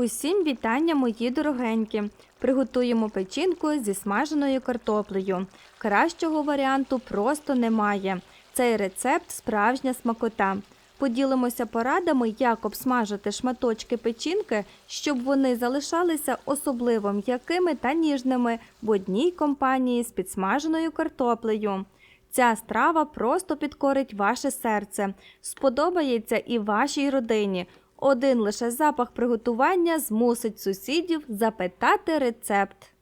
Усім вітання, мої дорогенькі! Приготуємо печінку зі смаженою картоплею. Кращого варіанту просто немає. Цей рецепт справжня смакота. Поділимося порадами, як обсмажити шматочки печінки, щоб вони залишалися особливо м'якими та ніжними в одній компанії з підсмаженою картоплею. Ця страва просто підкорить ваше серце, сподобається і вашій родині. Один лише запах приготування змусить сусідів запитати рецепт.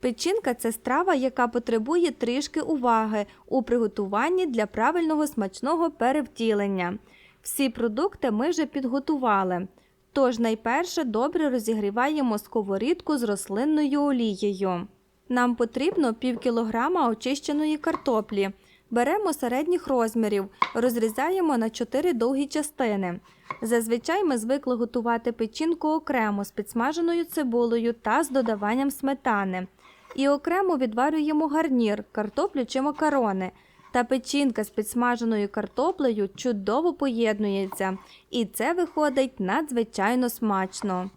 Печінка це страва, яка потребує трішки уваги у приготуванні для правильного смачного перевтілення. Всі продукти ми вже підготували. Тож найперше добре розігріваємо сковорідку з рослинною олією. Нам потрібно пів кілограма очищеної картоплі. Беремо середніх розмірів, розрізаємо на 4 довгі частини. Зазвичай ми звикли готувати печінку окремо з підсмаженою цибулею та з додаванням сметани. І окремо відварюємо гарнір, картоплю чи макарони. Та печінка з підсмаженою картоплею чудово поєднується, і це виходить надзвичайно смачно.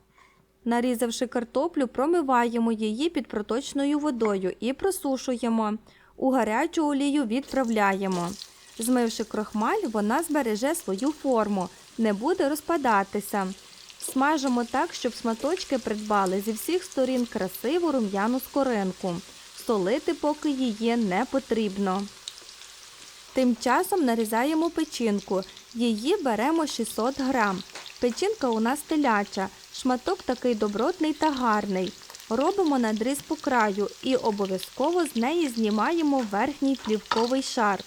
Нарізавши картоплю, промиваємо її під проточною водою і просушуємо. У гарячу олію відправляємо. Змивши крохмаль, вона збереже свою форму, не буде розпадатися. Смажимо так, щоб сматочки придбали зі всіх сторін красиву рум'яну скоринку. Солити поки її не потрібно. Тим часом нарізаємо печінку. Її беремо 600 грам. Печінка у нас теляча, шматок такий добротний та гарний. Робимо надріз по краю і обов'язково з неї знімаємо верхній плівковий шар.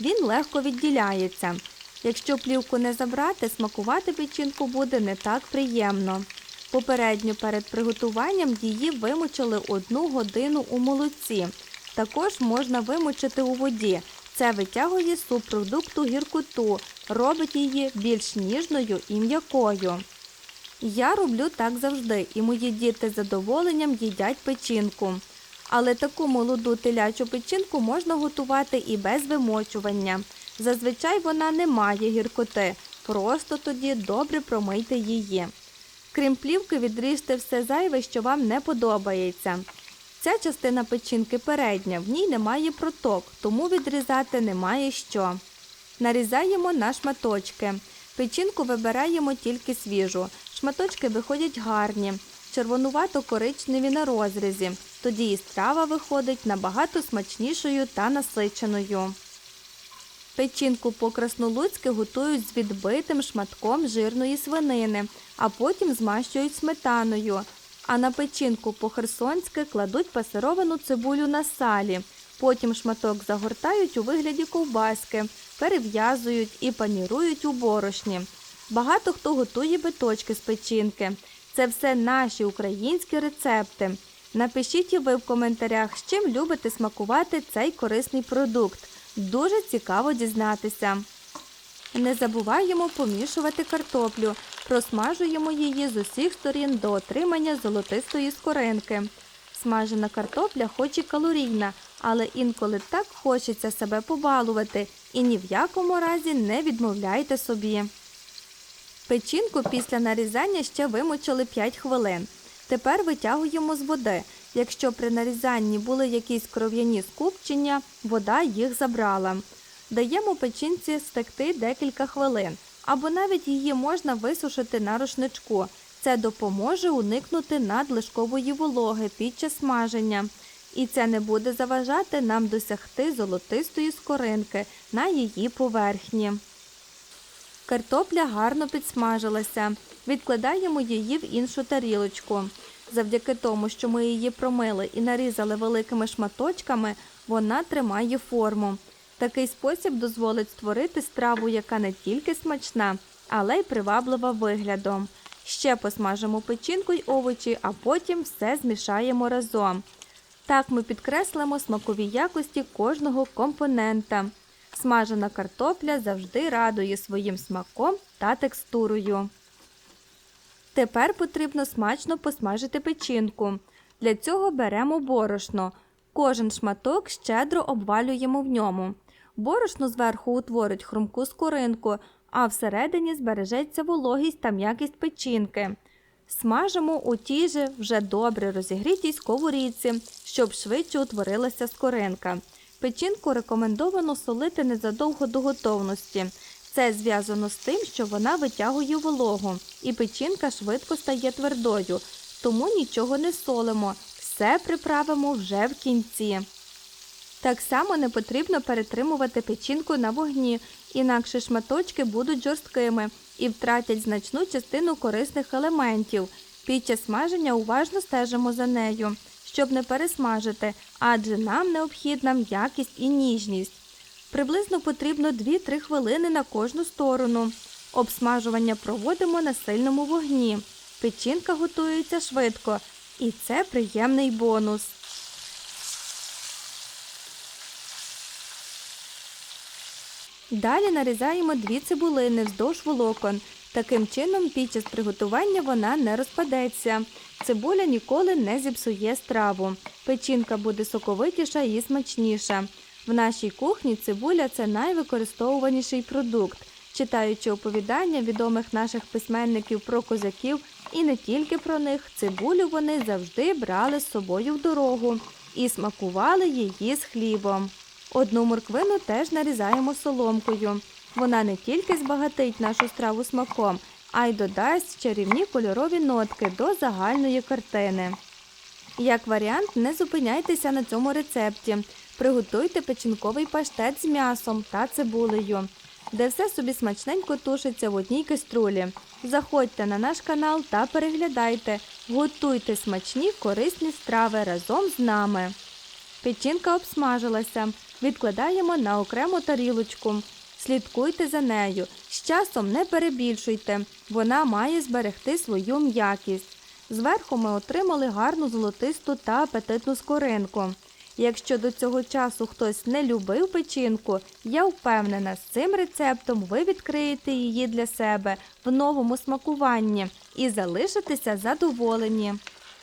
Він легко відділяється. Якщо плівку не забрати, смакувати печінку буде не так приємно. Попередньо перед приготуванням її вимочили одну годину у молоці. Також можна вимочити у воді. Це витягує субпродукту гіркоту, робить її більш ніжною і м'якою. Я роблю так завжди, і мої діти з задоволенням їдять печінку. Але таку молоду телячу печінку можна готувати і без вимочування. Зазвичай вона не має гіркоти, просто тоді добре промийте її. Крім плівки, відріжте все зайве, що вам не подобається. Ця частина печінки передня, в ній немає проток, тому відрізати немає що. Нарізаємо на шматочки. Печінку вибираємо тільки свіжу. Шматочки виходять гарні, червонувато-коричневі на розрізі. Тоді і страва виходить набагато смачнішою та насиченою. Печінку по-краснолуцьки готують з відбитим шматком жирної свинини, а потім змащують сметаною. А на печінку по-херсонськи кладуть пасировану цибулю на салі. Потім шматок загортають у вигляді ковбаски, перев'язують і панірують у борошні. Багато хто готує биточки з печінки. Це все наші українські рецепти. Напишіть ви в коментарях, з чим любите смакувати цей корисний продукт. Дуже цікаво дізнатися. Не забуваємо помішувати картоплю, просмажуємо її з усіх сторін до отримання золотистої скоринки. Смажена картопля хоч і калорійна, але інколи так хочеться себе побалувати і ні в якому разі не відмовляйте собі. Печінку після нарізання ще вимочили 5 хвилин. Тепер витягуємо з води. Якщо при нарізанні були якісь кров'яні скупчення, вода їх забрала. Даємо печінці стекти декілька хвилин, або навіть її можна висушити на рушничку. Це допоможе уникнути надлишкової вологи під час смаження. І це не буде заважати нам досягти золотистої скоринки на її поверхні. Картопля гарно підсмажилася. Відкладаємо її в іншу тарілочку. Завдяки тому, що ми її промили і нарізали великими шматочками, вона тримає форму. Такий спосіб дозволить створити страву, яка не тільки смачна, але й приваблива виглядом. Ще посмажимо печінку й овочі, а потім все змішаємо разом. Так ми підкреслимо смакові якості кожного компонента. Смажена картопля завжди радує своїм смаком та текстурою. Тепер потрібно смачно посмажити печінку. Для цього беремо борошно. Кожен шматок щедро обвалюємо в ньому. Борошно зверху утворить хрумку скоринку, а всередині збережеться вологість та м'якість печінки. Смажимо у тій же вже добре розігрітій сковорідці, щоб швидше утворилася скоринка. Печінку рекомендовано солити незадовго до готовності. Це зв'язано з тим, що вона витягує вологу, і печінка швидко стає твердою, тому нічого не солимо, все приправимо вже в кінці. Так само не потрібно перетримувати печінку на вогні, інакше шматочки будуть жорсткими і втратять значну частину корисних елементів. Під час смаження уважно стежимо за нею, щоб не пересмажити, адже нам необхідна м'якість і ніжність. Приблизно потрібно 2-3 хвилини на кожну сторону. Обсмажування проводимо на сильному вогні. Печінка готується швидко, і це приємний бонус. Далі нарізаємо дві цибулини вздовж волокон. Таким чином, під час приготування вона не розпадеться. Цибуля ніколи не зіпсує страву. Печінка буде соковитіша і смачніша. В нашій кухні цибуля це найвикористовуваніший продукт. Читаючи оповідання відомих наших письменників про козаків і не тільки про них, цибулю вони завжди брали з собою в дорогу і смакували її з хлібом. Одну морквину теж нарізаємо соломкою. Вона не тільки збагатить нашу страву смаком, а й додасть чарівні кольорові нотки до загальної картини. Як варіант, не зупиняйтеся на цьому рецепті. Приготуйте печінковий паштет з м'ясом та цибулею, де все собі смачненько тушиться в одній каструлі. Заходьте на наш канал та переглядайте, готуйте смачні корисні страви разом з нами. Печінка обсмажилася. Відкладаємо на окрему тарілочку. Слідкуйте за нею. З часом не перебільшуйте. Вона має зберегти свою м'якість. Зверху ми отримали гарну золотисту та апетитну скоринку. Якщо до цього часу хтось не любив печінку, я впевнена, з цим рецептом ви відкриєте її для себе в новому смакуванні і залишитеся задоволені.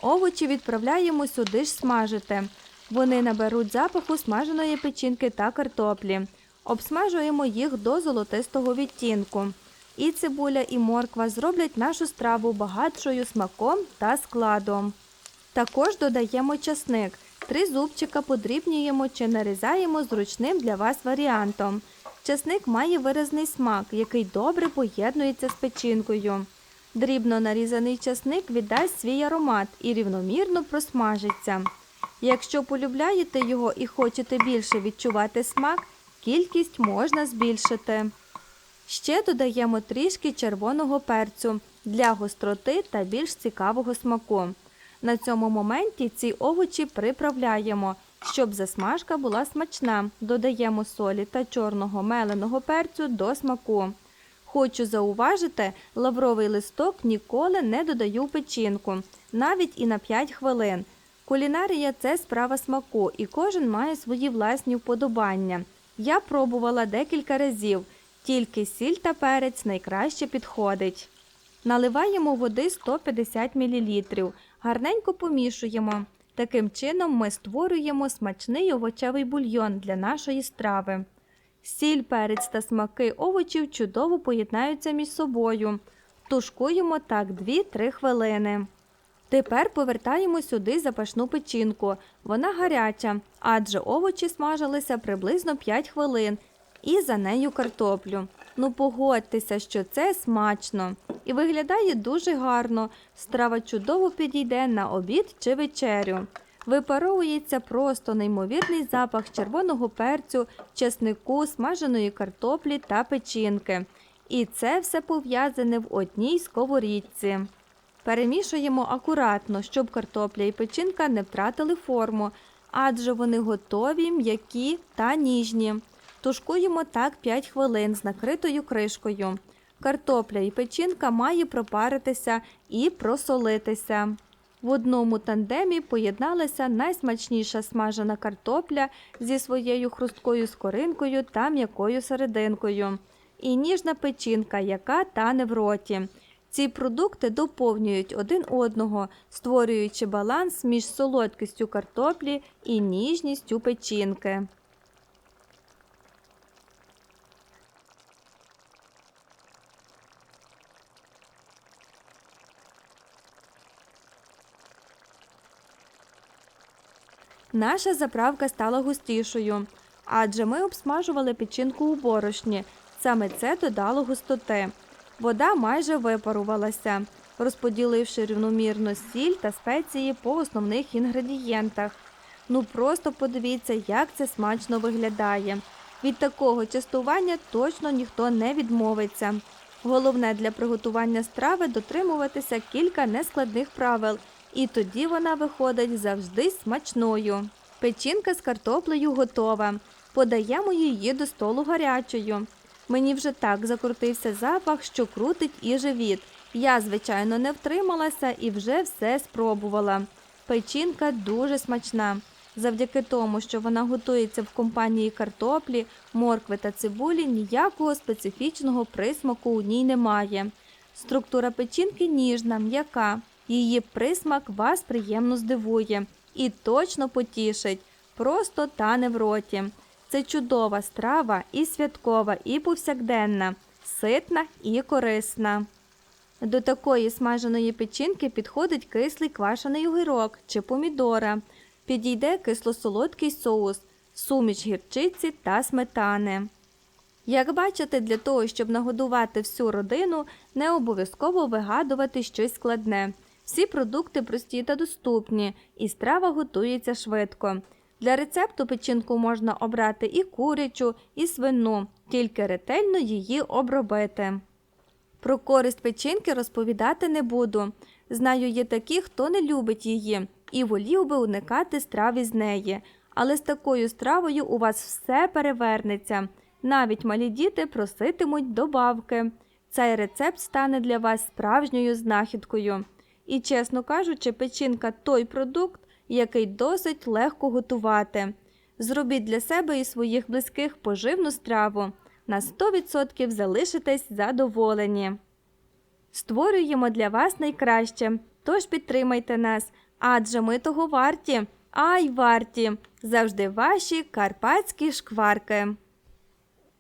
Овочі відправляємо сюди ж смажити. Вони наберуть запаху смаженої печінки та картоплі. Обсмажуємо їх до золотистого відтінку. І цибуля, і морква зроблять нашу страву багатшою смаком та складом. Також додаємо часник. Три зубчика подрібнюємо чи нарізаємо зручним для вас варіантом. Часник має виразний смак, який добре поєднується з печінкою. Дрібно нарізаний часник віддасть свій аромат і рівномірно просмажиться. Якщо полюбляєте його і хочете більше відчувати смак, кількість можна збільшити. Ще додаємо трішки червоного перцю для гостроти та більш цікавого смаку. На цьому моменті ці овочі приправляємо, щоб засмажка була смачна. Додаємо солі та чорного меленого перцю до смаку. Хочу зауважити, лавровий листок ніколи не додаю в печінку, навіть і на 5 хвилин. Кулінарія це справа смаку, і кожен має свої власні вподобання. Я пробувала декілька разів, тільки сіль та перець найкраще підходить. Наливаємо води 150 мл, гарненько помішуємо. Таким чином ми створюємо смачний овочевий бульйон для нашої страви. Сіль, перець та смаки овочів чудово поєднаються між собою. Тушкуємо так 2-3 хвилини. Тепер повертаємо сюди запашну печінку. Вона гаряча, адже овочі смажилися приблизно 5 хвилин. І за нею картоплю. Ну погодьтеся, що це смачно. І виглядає дуже гарно. Страва чудово підійде на обід чи вечерю. Випаровується просто неймовірний запах червоного перцю, чеснику, смаженої картоплі та печінки. І це все пов'язане в одній сковорідці. Перемішуємо акуратно, щоб картопля і печінка не втратили форму, адже вони готові, м'які та ніжні. Тушкуємо так 5 хвилин з накритою кришкою. Картопля і печінка має пропаритися і просолитися. В одному тандемі поєдналася найсмачніша смажена картопля зі своєю хрусткою скоринкою та м'якою серединкою, і ніжна печінка, яка тане в роті. Ці продукти доповнюють один одного, створюючи баланс між солодкістю картоплі і ніжністю печінки. Наша заправка стала густішою, адже ми обсмажували печінку у борошні. Саме це додало густоти. Вода майже випарувалася, розподіливши рівномірно сіль та спеції по основних інгредієнтах. Ну просто подивіться, як це смачно виглядає. Від такого частування точно ніхто не відмовиться. Головне для приготування страви дотримуватися кілька нескладних правил, і тоді вона виходить завжди смачною. Печінка з картоплею готова. Подаємо її до столу гарячою. Мені вже так закрутився запах, що крутить і живіт. Я, звичайно, не втрималася і вже все спробувала. Печінка дуже смачна. Завдяки тому, що вона готується в компанії картоплі, моркви та цибулі, ніякого специфічного присмаку у ній немає. Структура печінки ніжна, м'яка. Її присмак вас приємно здивує і точно потішить, просто тане в роті. Це чудова страва і святкова, і повсякденна, ситна і корисна. До такої смаженої печінки підходить кислий квашений огірок чи помідора. Підійде кисло-солодкий соус, суміш гірчиці та сметани. Як бачите, для того, щоб нагодувати всю родину, не обов'язково вигадувати щось складне. Всі продукти прості та доступні, і страва готується швидко. Для рецепту печінку можна обрати і курячу, і свину, тільки ретельно її обробити. Про користь печінки розповідати не буду. Знаю, є такі, хто не любить її і волів би уникати страв із неї. Але з такою стравою у вас все перевернеться. Навіть малі діти проситимуть добавки. Цей рецепт стане для вас справжньою знахідкою. І, чесно кажучи, печінка той продукт, який досить легко готувати. Зробіть для себе і своїх близьких поживну страву. На 100% залишитесь задоволені. Створюємо для вас найкраще, тож підтримайте нас, адже ми того варті, ай варті, завжди ваші карпатські шкварки.